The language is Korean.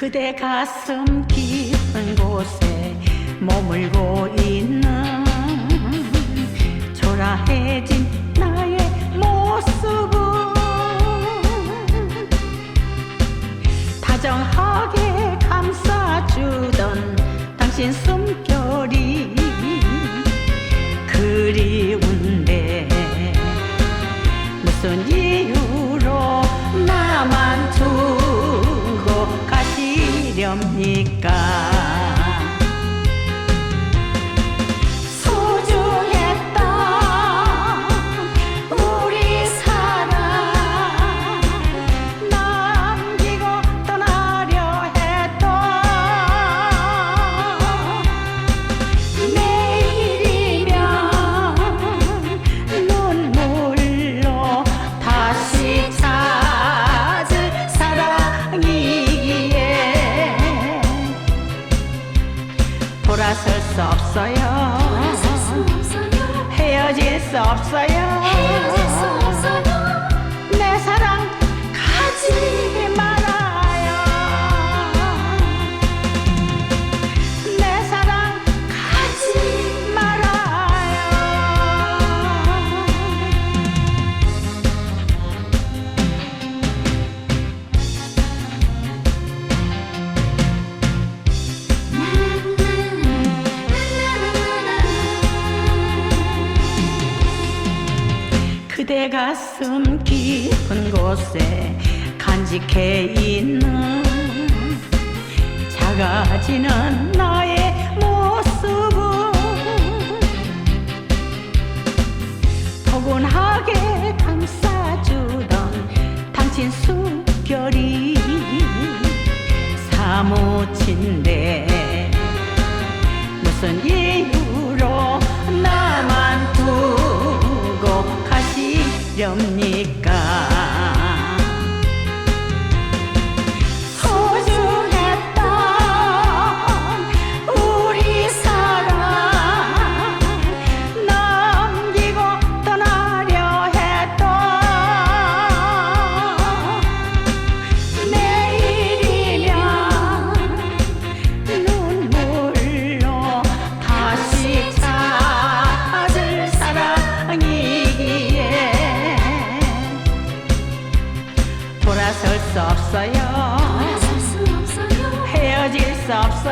그대 가슴 깊은 곳에 머물고 있는 초라해진 나의 모습은 다정하게 감싸주던 당신 숨결이 그리운데 무슨 이유로 나만 두고 อมพิกา 수 없어요. 헤어질 수 없어요 그대 가슴 깊은 곳에 간직해 있는 작아지는 나의 모습은 포근하게 감싸주던 당신 숨결이 사무친데 무슨 이 가 없어요. 헤어질 수 없어요